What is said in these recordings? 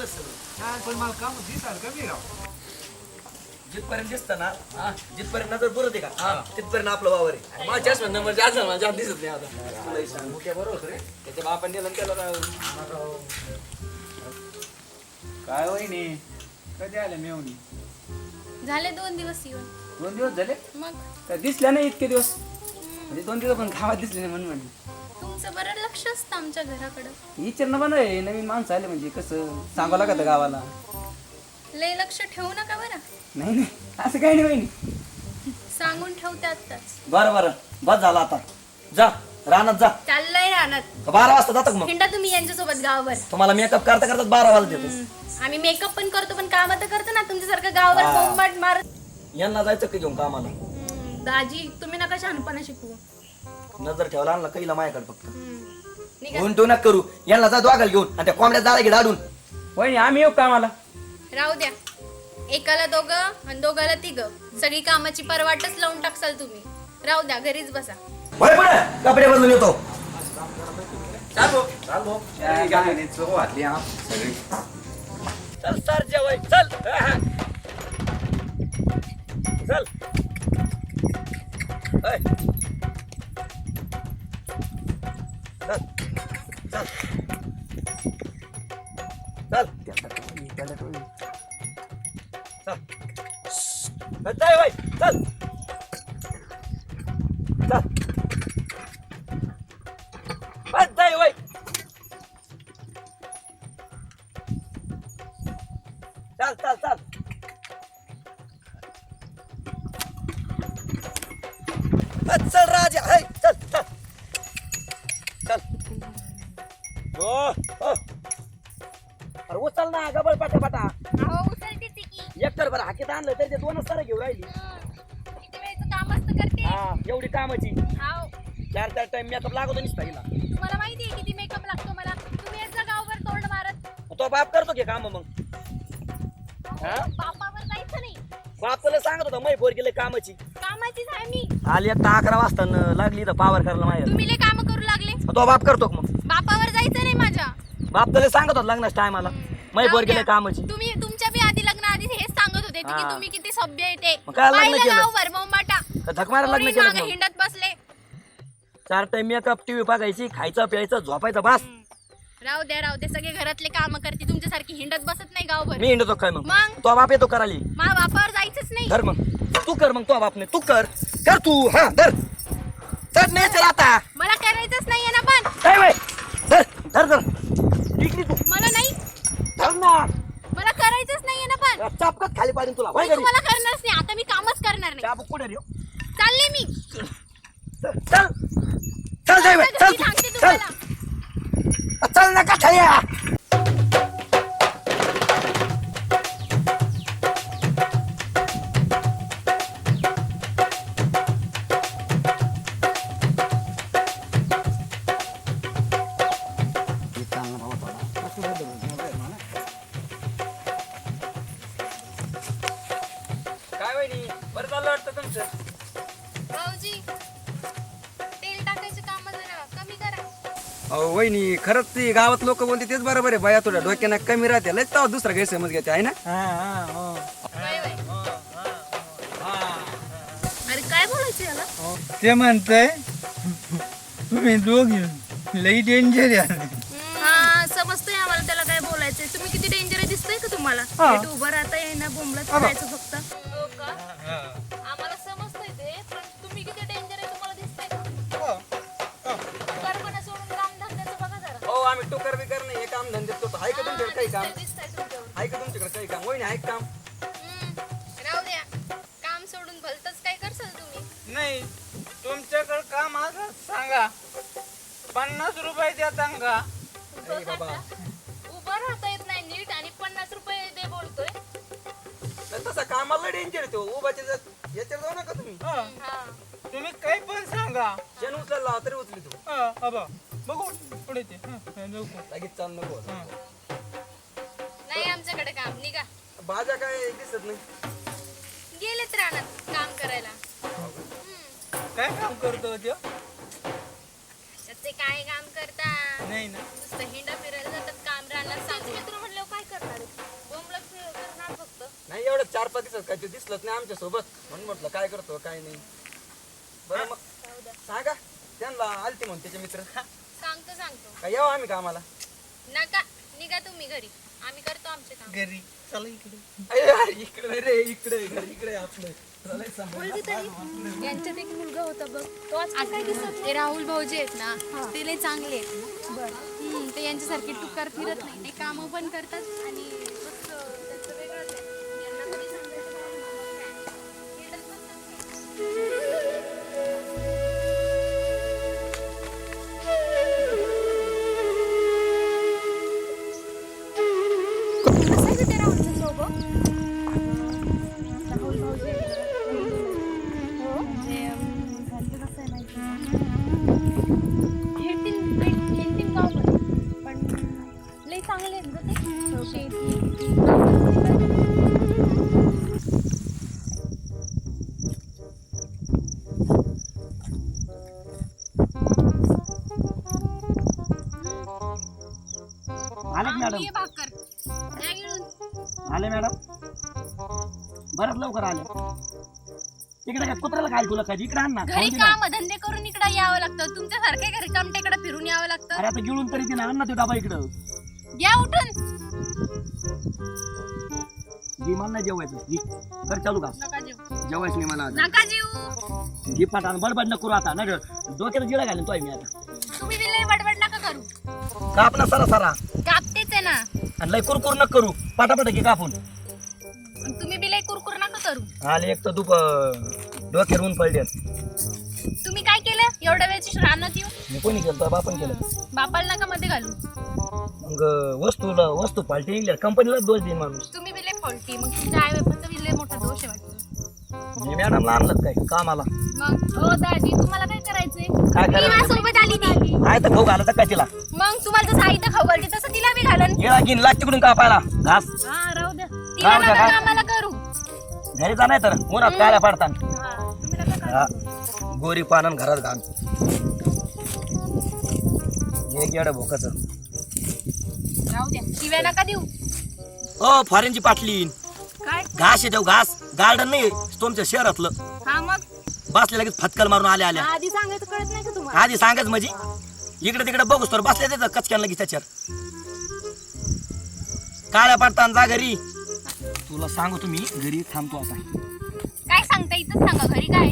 हे आपलं सगळं. हा, पण मला काम दिसाल कमी राव. जिथपर्यंत दिसतं ना जिथपर्यंत नजर पुरत आहे का? तिथपर्यंत आपलं वावर आहे. माझ्या चष्मा नंबर जास्त झाला, माझ्या हात दिसत नाही आता. तुलाही सांग. बरोबर रे. त्याच्या बापाने दिलं आणि त्याला राव. काय वहिनी? कधी आल्या मेवणी झाले दोन दिवस येऊन. दोन दिवस झाले? मग? काय दिसल्या नाही इतके दिवस. म्हणजे दोन दिवस पण गावात दिसले नाही म्हणून म्हणलं तुमचं बरं लक्ष असतं आमच्या घराकडं. विचारणं पण आहे नवीन माणसं आले म्हणजे कसं? सांगावं लागतं गावाला? लय लक्ष ठेवू नका बरं. नाही नाही असं काही नाही सांगून ठेवते आत्ताच. बरं बरं. बस झाला आता. जा रानात जा. चाललंय रानात. बारा वाजता जातो का मग? हिंडा तुम्ही यांच्यासोबत गावावर. तुम्हाला मेकअप करता करता बारा वाजता देतो हम्म. आम्ही मेकअप पण करतो पण काम तर करतो ना. तुमच्यासारखं गावावर हा. बोंबाट मारत यांना जायचं की घेऊन कामाला? हम्म, दाजी तुम्ही नका शहाणपणा शिकवू. नजर ठेवला आणला कैला माझ्याकडे फक्त. निघा. ठेवू नका करू. यांना जा दोघाला घेऊन आणि त्या कोंबड्या जाळा घे डाडून वहिनी आम्ही येऊ कामाला? राहू द्या. एकाला दोघं आणि दोघाला तिघ. सगळी कामाची परवाटच लावून टाकसाल तुम्ही. राहू द्या घरीच बसा. होय पुढे. कपडे बदलून येतो. चल. सर जेवाय. चल. चल. चल चल चल चल चल राजा मेकअप लागतो निसता हिला. तुम्हाला माहिती आहे किती मेकअप लागतो मला. तुम्ही याचा गावभर तोंड मारत. तो बाप करतो की काम मग. हा? बापावर जायचं नाही. बाप तुला सांगत होता मै पोर गेले कामाची. कामाचीच आहे मी. आली आता अकरा वाजता न लागली तर पावर करायला माझ्या तुम्ही लय काम करू लागले. तो बाप करतो का मग? बापावर जायचं नाही माझ्या. बाप तुला सांगत होता लग्नाच्या टायमाला मै पोर गेले. कामाची. तुम्ही तुमच्या बी आधी लग्न आधी हेच सांगत होते की हा. तुम्ही किती सभ्य आहे ते. मग काय लग्न केलं? गावभर बोंबाटा का झक मारा लग्न केलं मग. हिंडत बसले. चार टाइम मेकअप टीव्ही बघायची खायचं प्यायचं झोपायचं बस. राहू द्या राहू द्या. सगळे घरातले काम करते. तुमच्यासारखी हिंडत बसत नाही गावभर. मी हिंडतो काय मग. मग? तो बाप येतो कराली मा बापावर जायचंच नाही. धर मग. तू कर मग तो बापने. तू कर. कर तू. हा धर. धर नाही चल आता. मला करायचंच नाहीये ना पण. काय धर धर धर. इकडे तू. मला नाही. धर ना. मला करायचंच नाहीये ना पण. चापकत खाली पाडीन तुला. मी घरी. तुम्हाला करणारच नाही. आता मी कामच करणार नाही. चापक कुठे रे? चालले मी. चल चल चल जाय चल. चल. चल नका छाया वहिनी खरंच ती गावात लोक बोलते तेच बरोबर आहे बाया थोड्या डोक्यानं कमी राहते लय तेव्हा दुसरा गैरसमज घेते आहे ना? वय अरे काय बोलायचं याला? ते म्हणतंय तुम्ही दोघी लई डेंजर आहे. हा समजतंय आम्हाला त्याला काय बोलायचंय. तुम्ही किती डेंजर दिसतंय का तुम्हाला? उभं राहता येईना बोंबलत करायचं आम्ही टोकर बिकर नाही हे काम धंदे करतो. आहे का तुमच्याकडे काही काम? आहे का तुमच्याकडे काही काम? वहिनी आहे काम? हम्म, राहू द्या. काम सोडून भलतच काय करसाल तुम्ही? नाही तुमच्याकडे काम असं सांगा. पन्नास रुपये द्या सांगा. उभं राहता येत नाही नीट आणि पन्नास रुपये दे बोलतोय. नाही तसं कामाला डेंजर तो. उभाचे याच्यावर जाऊ नका तुम्ही. हं, हा. तुम्ही काही पण सांगा. शेण उचलायला लावा तरी उचली तू हं, अबा बघू पुढे ते. हं, हं, नको. लगेच चाल नको हं. नाही आमच्याकडे काम निघा. भाज्या काय दिसत नाही. गेलेत रानात काम करायला. हम्म. काय काम करतो त्यो? घरचे काय काम करता? नाही ना. नुसतं हिंडा फिरायला जातात काम राहणार सांगू मित्र म्हणल्यावर काय करणार? बोंबलत फिर- करणार फक्त. नाही एवढं चार पाच दिवसात काय ते दिसलंच नाही आमच्यासोबत म्हणून म्हटलं काय करतो काय नाही. बरं मग जाऊ द्या. सांगा. त्यांना आलते म्हणून त्याचे मित्र. सांगतो. काय यावं आम्ही कामाला? नका निघा तुम्ही घरी. आम्ही करतो आमचे काम. घरी. चला इकडे. अरे यार, इकडे नाही रे इकडे घर इकडे आपलं. चला एक सांभाळ. मुलगी तरी. यांच्यात एक मुलगा होता बघ. तो आज काय दिसत ते राहुल भाऊजी आहेत ना ते लय चांगले आहेत. हम्म, ते यांच्यासारखे टुकार फिरत नाही. ते कामं पण करतात आणि मॅडम. ये भाकर. या गिळून. आले मॅडम. बरंच लवकर आले. इकडे काय कुत्र्याला काय तुला कधी इकडे आण ना. घरी खाऊन दे ना. काम धंदे करून इकडे यावं लागतं. तुमच्यासारखे घरी कामट्याकडे फिरून यावं लागतं. अरे आता गिळून तरी तिने आण ना ते डबा इकडं. घ्या उठून. जी मला नाही जेवायचं. जी कर चालू का? नका जेवू. जेवायच नाही मला आज. नका जेवू. जी पाठ बडबड न करू आता. नाही डोक्यात जिळा घालेन तो मी आता. तुम्ही बी बडबड नका करू. काप ना सरा सरा. कापतेच ना. आणि लय कुरकुर न करू. पाटापाट घे कापून. तुम्ही बी लय कुरकुर नका करू. आले एक तर दुप डोक्यावर ऊन पडले तुम्ही काय केलं? एवढ्या वेळची रानात येऊन मी कोणी केलं? बापन केलं. बापाला नका मध्ये घालू. मग वस्तूला वस्तू निघल्या. कंपनीला दोष देईन माणूस. तुम्ही बी लय फॉल्टी. मग तुमच्या आई बापाचा बी लय मोठा दोष आहे वाटतं. मी मॅडमला आणलं काय कामाला? मग हो तुम्हाला काय करायचंय? काय मी करायचं? माझ्यासोबत आली ती. काय तर खाऊ घालत काय तिला? मग तुम्हाला जसं आई तर खाऊ घालते तसं तिला बी घालन. येळा घेईन लाग तिकडून कापायला. घास. हा राहू द्या तिला राहू द्या, नका काय? कामाला करू. घरी जा नाही तर उन्हात कायला पाडतात हा, तुम्ही नका करू. हा. गोरी पानन घरात घाल. एक येडं भोकाच. राहू द्या. शिव्या नका देऊ. ओ फॉरेनची पाटली. काय? घास येतो घास. गार्डन नाही तुमच्या शहरातलं. हा मग? बसले लगेच फटकल मारून आल्या आल्या. आधी सांगायचं कळत नाही का तुम्हाला? आधी सांगाच म्हणजे? इकडे तिकडे बघूस तर बसले तिथं कचक्यान लगेच त्याच्यावर. काळ्या पडताना जा घरी. तुला सांगू तुम्ही घरी थांबतो आता. काय सांगता इथं सांगा घरी काय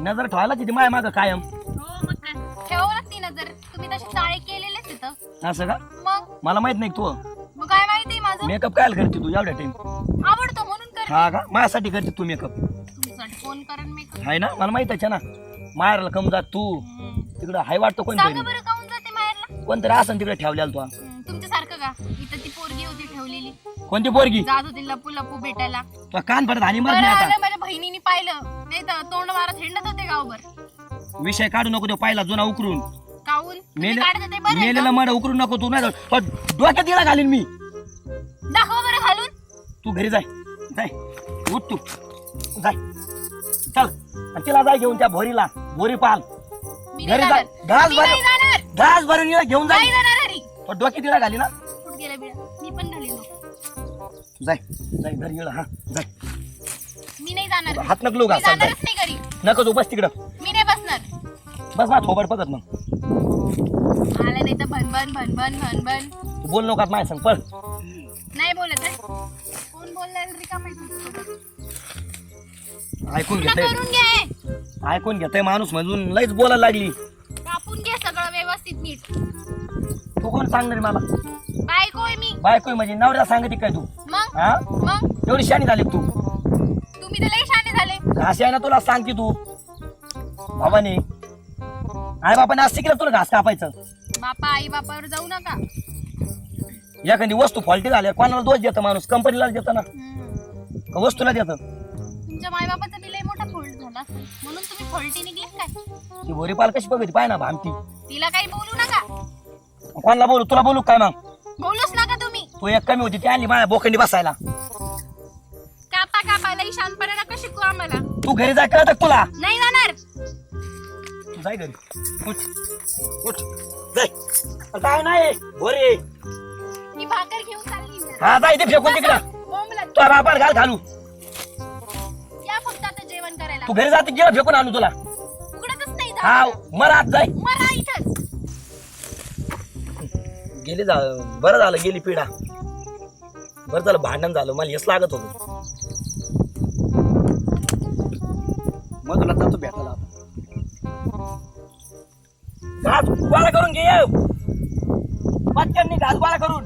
नजर ठेवायला तिथे माय माग कायम. हो मग काय? ठेवावं लागते ना जर तुम्ही तसे चाळे केलेलेच तिथं असं का? मग? मला माहीत नाही तू? मेकअप काय करते तू? एवढ्या टाइम आवडतो म्हणून कर हा का? माझ्यासाठी करते तू मेकअप फोन मी आहे ना? मला माहीत आहे ना मारायला कम जात तू. तिकडं हाय वाटतो सांगा कोणतरी बरं काऊन जाते माहेरला? कोणतरी असं तिकडे ठेवलेला तू. हम्म, तुमच्यासारखं का? इथं ती पोरगी होती ठेवलेली. कोणती पोरगी? जात होती लपू लपू भेटायला. तुला कान पडत आणि बरं आता. आलं माझ्या बहिणीने पाहिलं. नाही तर तोंड मारत हिंडत होते गावभर. विषय काढू नको तो पाहिला जुना उकरून. काऊन? तुम्ही मेले काढत होते बरं आहे मेलेला? मड उकरू नको तू. नाही तर डोक्यात तिला घालीन मी. दाखवा बरं घालून तू घरी जाय. जाय. उठ तू. जाय. चल. आणि तिला जाय घेऊन त्या भोरीला. भोरी पाल मी घरी नाही जा. जाणार. घास मी नाही भर जाणार. घास भरून हिला घेऊन नाही जाय जाणार घरी. तो डोक्यात तिला घाली ना. कुठं गेला बिडा मी पण घालीन मग. जाय. जाय घरी गेला हा. जाय. मी नाही जाणार घरी. हात नकलू मी घास जाय जाणारच नाही घरी. बस तिकडं. मी नाही बसणार. बस ना थोबड बघत मग. आला नाही तर भनभन भनभन भनभन. तू बोल नको माझ्या सांग पळ. नाही बोलत आहे. कोण रिकाम ऐकून घेतय. करून घ्या हे. ऐकून घेतय माणूस म्हणून. लईच बोलायला लागली. कापून घे सगळं व्यवस्थित नीट. तू कोण सांगणार मला? बायको आहे मी. बायको म्हणजे नवऱ्या सांगते काय तू? मग? हा? मग? एवढी शानी झाली का तू? तुम्ही तर लई शाने झाले. घास आहे ना तुला सांग की तू. बाबाने आई बापाने आज शिकलं तुला घास कापायचं. बापा आई बापावर जाऊ नका. एखादी वस्तू फॉल्टी झाल्या कोणाला दोष देतं माणूस? कंपनीला देतं ना. हम्म. का वस्तूला देतं? तुमच्या मायबापाचा बी लई मोठा फॉल्ट झाला. असेल. म्हणून तुम्ही फॉल्टी निघले काय? ती भोरी पाल कशी बघती पाय ना भामती. तिला काही बोलू नका. कोणाला बोलू? तुला बोलू काय मग? बोलूच नका तुम्ही. तू एक कमी होती ती आणली माझ्या बोखंडी बसायला. कापा कापा लई शांतपणे नका शिकू आम्हाला? तू घरी जाय कळत तुला? नाही जाणार. जाय घरी. उठ. उठ. जाय. काय नाही मी भाकर घेऊन चालली ना. हा जाय ते फेकून तिकडं. बोंबलत. तो बापाला घाल घालू. या फक्त आता जेवण करायला. तू घरी जाते गेला फेकून आणू तुला? उघडतच नाही हा दार. मर आत जाय. मरा इथंच. गेली जा बरं झालं गेली पिढा. बरं झालं भांडण झालं मला हेच लागत होतं. मग तुला जातो भेटायला. घास गोळा करून घे. पटकन घास गोळा करून.